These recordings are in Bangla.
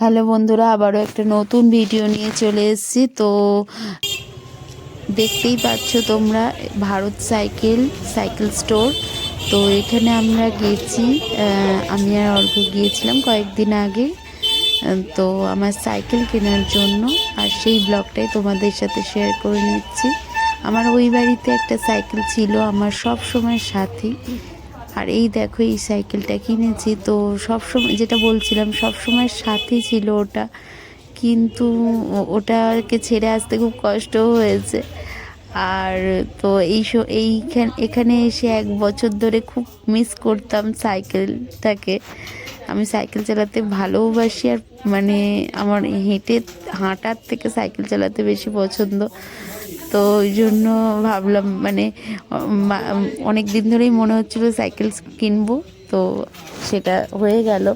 হ্যালো বন্ধুরা, আবারও একটা নতুন ভিডিও নিয়ে চলে এসেছি। তো দেখতেই পাচ্ছ তোমরা, ভারত সাইকেল সাইকেল স্টোর তো এখানে আমরা গেছি আমি আর অল্প গিয়েছিলাম কয়েকদিন আগে। তো আমার সাইকেল কেনার জন্য, আর সেই ব্লগটাই তোমাদের সাথে শেয়ার করে নিচ্ছি। আমার ওই বাড়িতে একটা সাইকেল ছিল, আমার সব সময় সাথী। আর এই দেখো, এই সাইকেলটা কিনেছি। তো সব সময় যেটা বলছিলাম সব সময় সাথী ছিল ওটা। কিন্তু ওটাকে ছেড়ে আসতে খুব কষ্ট হয়েছে। আর তো এই এইখান, এখানে এসে এক বছর ধরে খুব মিস করতাম সাইকেলটাকে। আমি সাইকেল চালাতে ভালোবাসি আর মানে আমার হেঁটে, হাঁটার থেকে সাইকেল চালাতে বেশি পছন্দ। তো ওই জন্য ভাবলাম মানে অনেক দিন ধরেই মনে হচ্ছিল সাইকেল কিনবো, তো সেটা হয়ে গেল।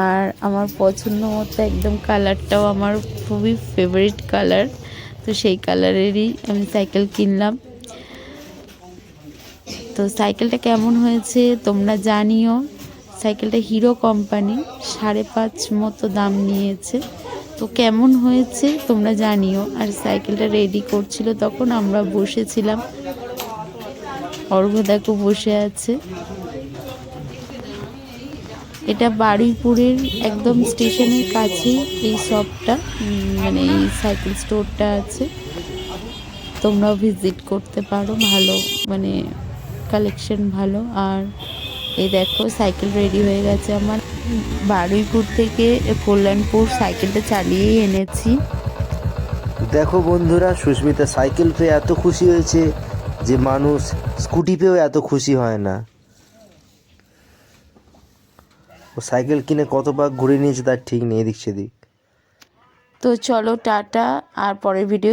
আর আমার পছন্দ মতো একদম কালারটাও আমার খুবই ফেভারিট কালার তো সেই কালারেরই আমি সাইকেল কিনলাম। তো সাইকেলটা কেমন হয়েছে তোমরা জানিও। সাইকেলটা হিরো কোম্পানি সাড়ে পাঁচ মতো দাম নিয়েছে। তো কেমন হয়েছে তোমরা জানিও। আর সাইকেলটা রেডি করছিল তখন আমরা বসেছিলাম। অর্ঘ দেখো বসে আছে। এটা বারুইপুরের একদম স্টেশনের কাছেই এই শপটা মানে এই সাইকেল স্টোরটা আছে। তোমরাও ভিজিট করতে পারো, ভালো মানে কালেকশন ভালো। আর এই দেখো সাইকেল রেডি হয়ে গেছে আমার। বারুইপুর থেকে কল্যাণপুর সাইকেলটা চালিয়েই এনেছি। দেখো বন্ধুরা সুস্মিতা সাইকেল পেয়ে এত খুশি হয়েছে যে মানুষ স্কুটি পেয়েও এত খুশি হয় না। ও সাইকেল কিনে কতবার ঘুরে নিয়েছে তার ঠিক নেই এদিক সেদিক। তো চলো টাটা আর পরের ভিডিও